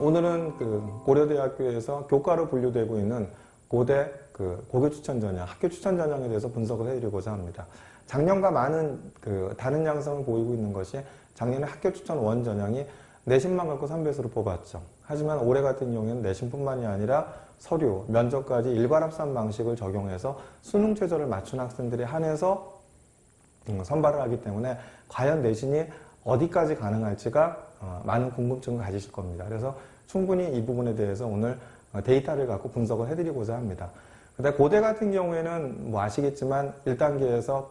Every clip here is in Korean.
오늘은 그 고려대학교에서 교과로 분류되고 있는 고대 그 고교 추천 전형, 학교 추천 전형에 대해서 분석을 해드리고자 합니다. 작년과 많은 그 다른 양상을 보이고 있는 것이 작년에 학교 추천 원 전형이 내신만 갖고 3배수를 뽑았죠. 하지만 올해 같은 경우에는 내신뿐만이 아니라 서류, 면접까지 일괄합산 방식을 적용해서 수능 최저를 맞춘 학생들에 한해서 음, 선발을 하기 때문에 과연 내신이 어디까지 가능할지가 어, 많은 궁금증을 가지실 겁니다. 그래서 충분히 이 부분에 대해서 오늘 어, 데이터를 갖고 분석을 해드리고자 합니다. 근데 고대 같은 경우에는 뭐 아시겠지만 1단계에서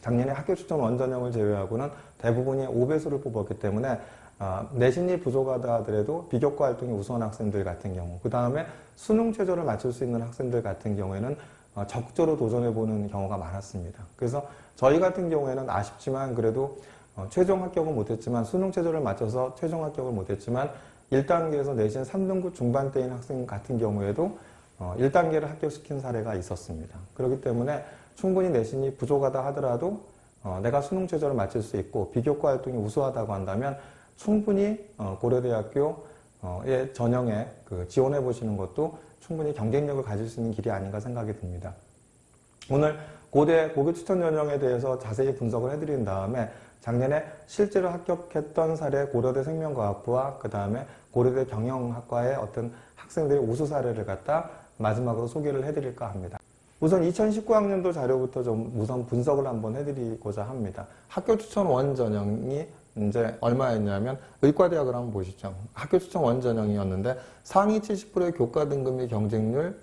작년에 학교 추천 원전형을 제외하고는 대부분이 5배수를 뽑았기 때문에 어, 내신이 부족하다 하더라도 비교과 활동이 우수한 학생들 같은 경우 그 다음에 수능 최저를 맞출 수 있는 학생들 같은 경우에는 어, 적극적으로 도전해보는 경우가 많았습니다. 그래서 저희 같은 경우에는 아쉽지만 그래도 어, 최종 합격은 못했지만 수능 최저를 맞춰서 최종 합격을 못했지만 1단계에서 내신 3등급 중반대인 학생 같은 경우에도 어, 1단계를 합격시킨 사례가 있었습니다. 그렇기 때문에 충분히 내신이 부족하다 하더라도 어, 내가 수능 최저를 맞출 수 있고 비교과 활동이 우수하다고 한다면 충분히 어, 고려대학교의 전형에 그 지원해 보시는 것도 충분히 경쟁력을 가질 수 있는 길이 아닌가 생각이 듭니다. 오늘 고대 고교 추천 전형에 대해서 자세히 분석을 해드린 다음에 작년에 실제로 합격했던 사례 고려대 생명과학부와 그 다음에 고려대 경영학과의 어떤 학생들의 우수 사례를 갖다 마지막으로 소개를 해드릴까 합니다. 우선 2019학년도 자료부터 좀 우선 분석을 한번 해드리고자 합니다. 학교 추천 원 전형이 이제 얼마였냐면 의과대학을 한번 보시죠. 학교 추천 원 전형이었는데 상위 70%의 교과 등급 및 경쟁률,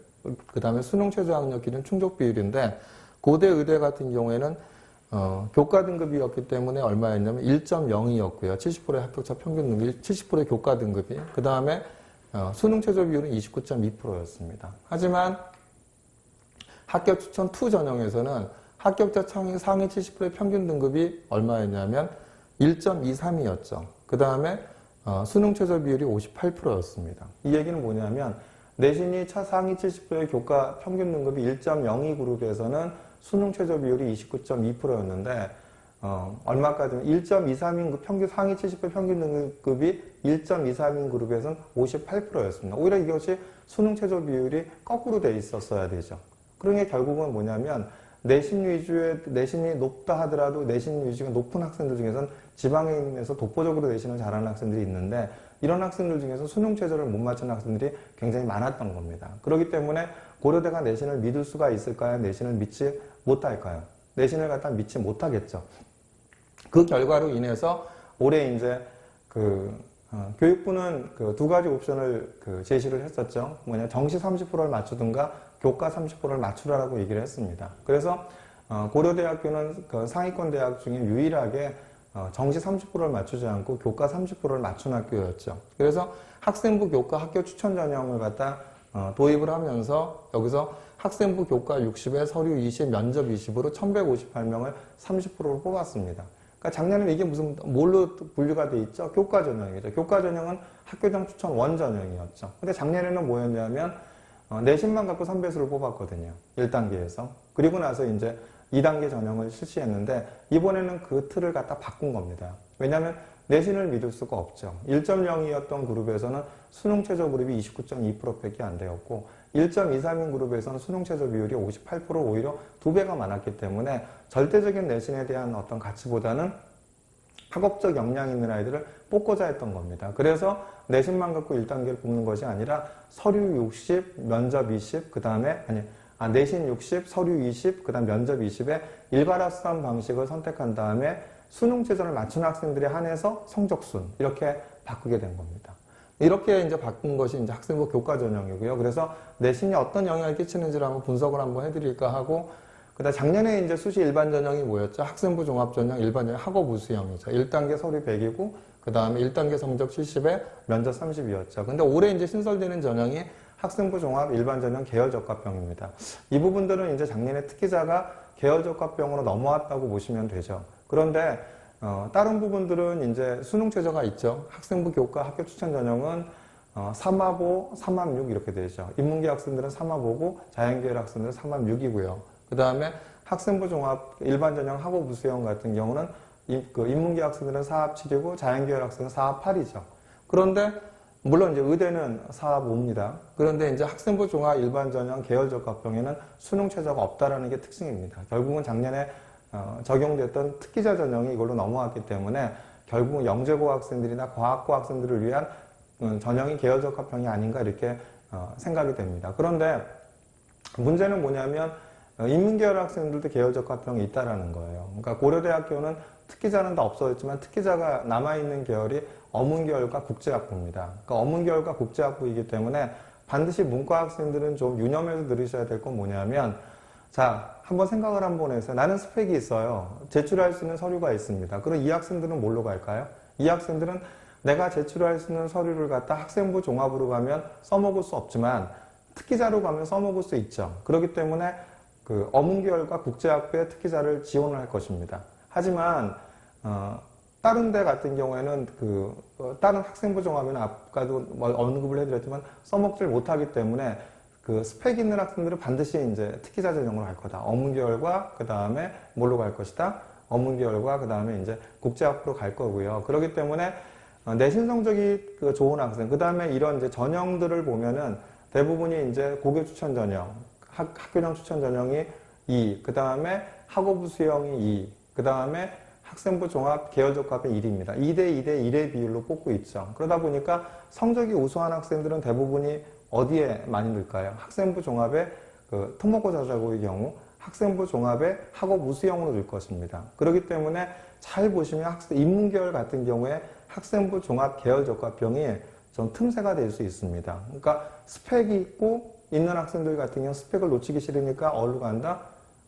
그 다음에 수능 최저 학력 기준 충족 비율인데 고대 의대 같은 경우에는 어, 교과 등급이었기 때문에 얼마였냐면 1.02였고요. 70%의 합격자 평균 등급이 70%의 교과 등급이 그 다음에 어, 수능 최저 비율은 29.2%였습니다. 하지만 학교 추천 2 전형에서는 합격자 상위, 상위 70%의 평균 등급이 얼마였냐면 1.23이었죠. 그 다음에 어, 수능 최저 비율이 58%였습니다. 이 얘기는 뭐냐면 내신이 차 상위 70%의 교과 평균 등급이 1.02 그룹에서는 수능 최저 비율이 29.2%였는데 어, 얼마까지 1.23인 그 평균 상위 70% 평균 등급이 1.23인 그룹에서는 58%였습니다. 오히려 이것이 수능 최저 비율이 거꾸로 돼 있었어야 되죠. 게 결국은 뭐냐면 내신 위주의 내신이 높다 하더라도 내신 위주가 높은 학생들 중에서는 지방에 있는서 독보적으로 내신을 잘하는 학생들이 있는데 이런 학생들 중에서 수능 최저를 못 맞춘 학생들이 굉장히 많았던 겁니다. 그렇기 때문에 고려대가 내신을 믿을 수가 있을까요? 내신을 믿지 못할까요? 내신을 갖다 믿지 못하겠죠. 그 결과로 인해서 올해 이제 그 어, 교육부는 그 두 가지 옵션을 그 제시를 했었죠. 뭐냐 정시 30%를 맞추든가 교과 30%를 맞추라고 얘기를 했습니다. 그래서 어, 고려대학교는 그 상위권 대학 중에 유일하게 어, 정시 30%를 맞추지 않고 교과 30%를 맞춘 학교였죠. 그래서 학생부 교과 학교 추천 전형을 갖다 어, 도입을 하면서 여기서 학생부 교과 60에 서류 20, 면접 20으로 1158명을 30%로 뽑았습니다. 그러니까 작년에 이게 무슨 뭘로 분류가 돼 있죠? 교과 전형이죠. 교과 전형은 학교장 추천 원 전형이었죠. 근데 작년에는 뭐였냐면 어, 내신만 갖고 3배수를 뽑았거든요. 1단계에서. 그리고 나서 이제 2단계 전형을 실시했는데 이번에는 그 틀을 갖다 바꾼 겁니다. 왜냐하면 내신을 믿을 수가 없죠. 1.02였던 그룹에서는 수능 최저 그룹이 29.2%밖에 안 되었고 1.23인 그룹에서는 수능 최저 비율이 58% 오히려 두 배가 많았기 때문에 절대적인 내신에 대한 어떤 가치보다는 학업적 역량 있는 아이들을 뽑고자 했던 겁니다. 그래서 내신만 갖고 1단계를 뽑는 것이 아니라 서류 60, 면접 20, 그 다음에 아니 아, 내신 60, 서류 20, 그 다음 면접 20에 일괄합산 방식을 선택한 다음에 수능 최저를 맞춘 학생들에 한해서 성적순 이렇게 바꾸게 된 겁니다. 이렇게 이제 바꾼 것이 이제 학생부 교과 전형이고요. 그래서 내신이 어떤 영향을 끼치는지를 한번 분석을 한번 해드릴까 하고 그다음 작년에 이제 수시 일반 전형이 뭐였죠? 학생부 종합 전형 일반 전형 학업 우수형이죠. 1단계 서류 100이고 그 다음에 1단계 성적 70에 면접 30이었죠. 근데 올해 이제 신설되는 전형이 학생부 종합 일반 전형 계열 적합병입니다. 이 부분들은 이제 작년에 특기자가 계열 적합병으로 넘어왔다고 보시면 되죠. 그런데 어, 다른 부분들은 이제 수능 최저가 있죠. 학생부 교과 학교 추천 전형은 어, 3합5, 3합 6 이렇게 되죠. 인문계 학생들은 3합 5고 자연계열 학생들은 3합 6이고요. 그 다음에 학생부 종합 일반 전형 학업 우수형 같은 경우는 이, 그 인문계 학생들은 4합 7이고 자연계열 학생은 4합 8이죠. 그런데 물론 이제 의대는 4, 5입니다. 그런데 이제 학생부 종합 일반 전형 계열 적합형에는 수능 최저가 없다라는 게 특징입니다. 결국은 작년에 어, 적용됐던 특기자 전형이 이걸로 넘어왔기 때문에 결국은 영재고 학생들이나 과학고 학생들을 위한 음, 전형이 계열 적합형이 아닌가 이렇게 어, 생각이 됩니다. 그런데 문제는 뭐냐면 어, 인문계열 학생들도 계열 적합형이 있다라는 거예요. 그러니까 고려대학교는 특기자는 다 없어졌지만 특기자가 남아있는 계열이 어문계열과 국제학부입니다. 그러니까 어문계열과 국제학부이기 때문에 반드시 문과 학생들은 좀 유념해서 들으셔야 될 건 뭐냐면 자, 한번 생각을 한번 해서 나는 스펙이 있어요. 제출할 수 있는 서류가 있습니다. 그럼 이 학생들은 뭘로 갈까요? 이 학생들은 내가 제출할 수 있는 서류를 갖다 학생부 종합으로 가면 써먹을 수 없지만 특기자로 가면 써먹을 수 있죠. 그렇기 때문에 그 어문계열과 국제학부의 특기자를 지원을 할 것입니다. 하지만 어, 다른 데 같은 경우에는 그 어, 다른 학생부 종합에는 아까도 뭐 언급을 해드렸지만 써먹질 못하기 때문에 그 스펙 있는 학생들은 반드시 이제 특기자 전형으로 갈 거다. 어문계열과 그 다음에 뭘로 갈 것이다. 어문계열과 그 다음에 이제 국제학부로 갈 거고요. 그렇기 때문에 어, 내신 성적이 그 좋은 학생, 그 다음에 이런 이제 전형들을 보면은 대부분이 이제 고교 추천 전형, 학, 학교장 추천 전형이 2, 그 다음에 학업부 수형이 2, 그 다음에 학생부 종합 계열적합이 1입니다. 2대 2대 1의 비율로 뽑고 있죠. 그러다 보니까 성적이 우수한 학생들은 대부분이 어디에 많이 넣을까요? 학생부 종합의 그 특목고 자사고의 경우 학생부 종합의 학업 우수형으로 넣을 것입니다. 그렇기 때문에 잘 보시면 학생 인문계열 같은 경우에 학생부 종합 계열 적합형이 좀 틈새가 될 수 있습니다. 그러니까 스펙이 있고 있는 학생들 같은 경우 스펙을 놓치기 싫으니까 어디로 간다?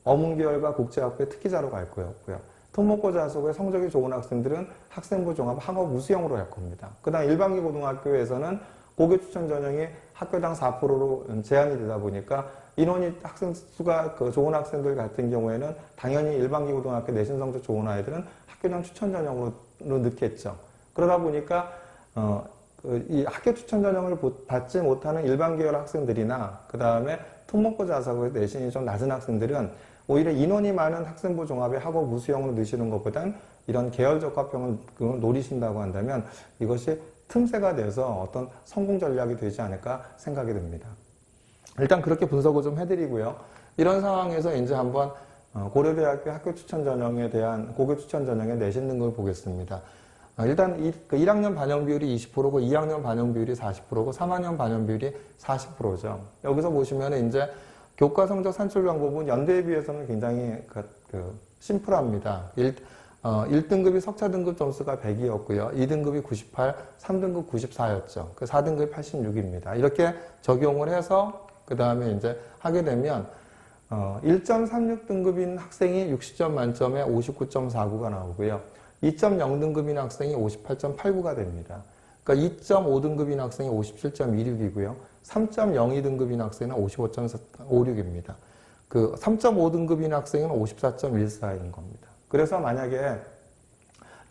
어문계열과 국제학부의 특기자로 갈 거였고요. 토목고 자소고의 성적이 좋은 학생들은 학생부 종합 학업 우수형으로 갈 겁니다. 그 다음 일반기 고등학교에서는 고교 추천 전형이 학교당 4%로 제한이 되다 보니까 인원이 학생 수가 그 좋은 학생들 같은 경우에는 당연히 일반기 고등학교 내신 성적 좋은 아이들은 학교당 추천 전형으로 넣겠죠. 그러다 보니까 어, 그이 학교 추천 전형을 보- 받지 못하는 일반 계열 학생들이나 그 다음에 특목고 자사고의 내신이 좀 낮은 학생들은 오히려 인원이 많은 학생부 종합의 학업 우수형으로 넣으시는 것보단 이런 계열 적합형을 노리신다고 한다면 이것이 틈새가 돼서 어떤 성공 전략이 되지 않을까 생각이 듭니다. 일단 그렇게 분석을 좀 해드리고요. 이런 상황에서 이제 한번 어, 고려대학교 학교 추천 전형에 대한 고교 추천 전형의 내신 등급을 보겠습니다. 어, 일단 이, 그 1학년 반영 비율이 20%고 2학년 반영 비율이 40%고 3학년 반영 비율이 40%죠. 여기서 보시면 이제 교과 성적 산출 방법은 연대에 비해서는 굉장히 그, 그 심플합니다. 1, 어, 1등급이 석차 등급 점수가 100이었고요. 2등급이 98, 3등급 94였죠. 그 4등급이 86입니다. 이렇게 적용을 해서 그 다음에 이제 하게 되면 어, 1.36등급인 학생이 60점 만점에 59.49가 나오고요. 2.0등급인 학생이 58.89가 됩니다. 그러니까 2.5등급인 학생이 57.26이고요. 3.02등급인 학생은 55.56입니다. 그 3.5등급인 학생은 54.14인 겁니다. 그래서 만약에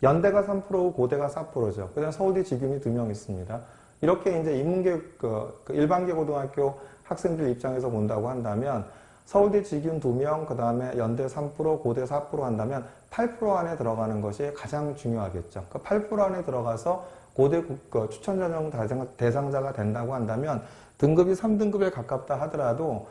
연대가 3%고 고대가 4%죠. 그다음 서울대 지균이 두 명 있습니다. 이렇게 이제 인문계 그, 그 일반계 고등학교 학생들 입장에서 본다고 한다면 서울대 지균 두 명, 그 다음에 연대 3%, 고대 4% 한다면 8% 안에 들어가는 것이 가장 중요하겠죠. 그 8% 안에 들어가서 고대 국- 그 추천 전형 대상- 대상자가 된다고 한다면 등급이 3등급에 가깝다 하더라도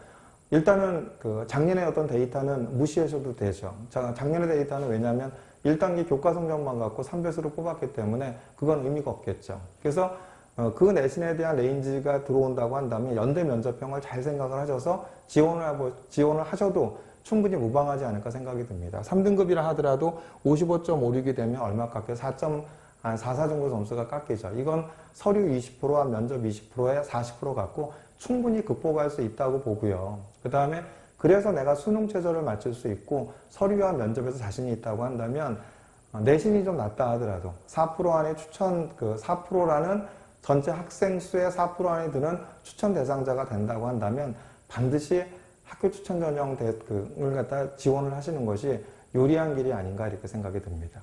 일단은 그 작년의 어떤 데이터는 무시하셔도 되죠. 자, 작년의 데이터는 왜냐하면 1단계 교과 성적만 갖고 3배수로 뽑았기 때문에 그건 의미가 없겠죠. 그래서 어, 그 내신에 대한 레인지가 들어온다고 한다면 연대 면접형을 잘 생각을 하셔서 지원을 지원을 하셔도 충분히 무방하지 않을까 생각이 듭니다. 3등급이라 하더라도 55.56이 되면 얼마 깎여 4점 한44 정도 점수가 깎이죠. 이건 서류 20%와 면접 20%에 40% 갖고 충분히 극복할 수 있다고 보고요. 그 다음에 그래서 내가 수능 최저를 맞출 수 있고 서류와 면접에서 자신이 있다고 한다면 어, 내신이 좀 낮다 하더라도 4% 안에 추천 그 4%라는 전체 학생 수의 4% 안에 드는 추천 대상자가 된다고 한다면 반드시 학교 추천 전형 대를 갖다 지원을 하시는 것이 유리한 길이 아닌가 이렇게 생각이 듭니다.